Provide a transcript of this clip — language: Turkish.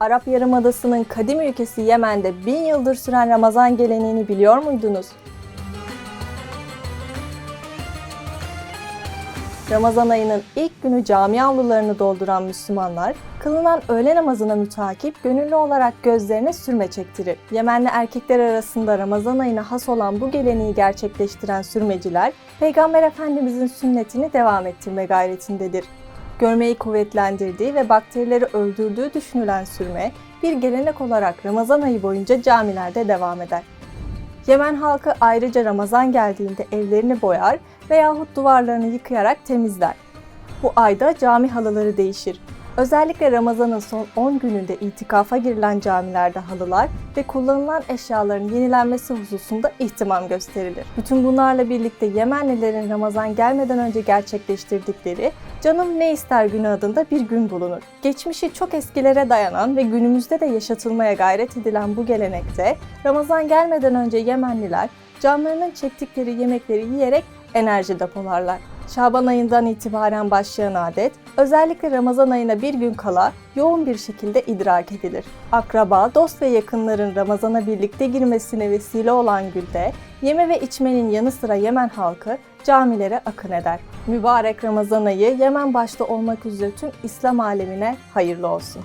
Arap Yarımadası'nın kadim ülkesi Yemen'de bin yıldır süren Ramazan geleneğini biliyor muydunuz? Ramazan ayının ilk günü cami avlularını dolduran Müslümanlar, kılınan öğle namazına mütakip gönüllü olarak gözlerine sürme çektirir. Yemenli erkekler arasında Ramazan ayına has olan bu geleneği gerçekleştiren sürmeciler, Peygamber Efendimizin sünnetini devam ettirme gayretindedir. Görmeyi kuvvetlendirdiği ve bakterileri öldürdüğü düşünülen sürme, bir gelenek olarak Ramazan ayı boyunca camilerde devam eder. Yemen halkı ayrıca Ramazan geldiğinde evlerini boyar veyahut duvarlarını yıkayarak temizler. Bu ayda cami halıları değişir. Özellikle Ramazan'ın son 10 gününde itikafa girilen camilerde halılar ve kullanılan eşyaların yenilenmesi hususunda ihtimam gösterilir. Bütün bunlarla birlikte Yemenlilerin Ramazan gelmeden önce gerçekleştirdikleri Canım Ne İster Günü adında bir gün bulunur. Geçmişi çok eskilere dayanan ve günümüzde de yaşatılmaya gayret edilen bu gelenekte Ramazan gelmeden önce Yemenliler canlarının çektikleri yemekleri yiyerek enerji depolarlar. Şaban ayından itibaren başlayan adet, özellikle Ramazan ayına bir gün kala yoğun bir şekilde idrak edilir. Akraba, dost ve yakınların Ramazana birlikte girmesine vesile olan günde, yeme ve içmenin yanı sıra Yemen halkı camilere akın eder. Mübarek Ramazan ayı Yemen başta olmak üzere tüm İslam alemine hayırlı olsun.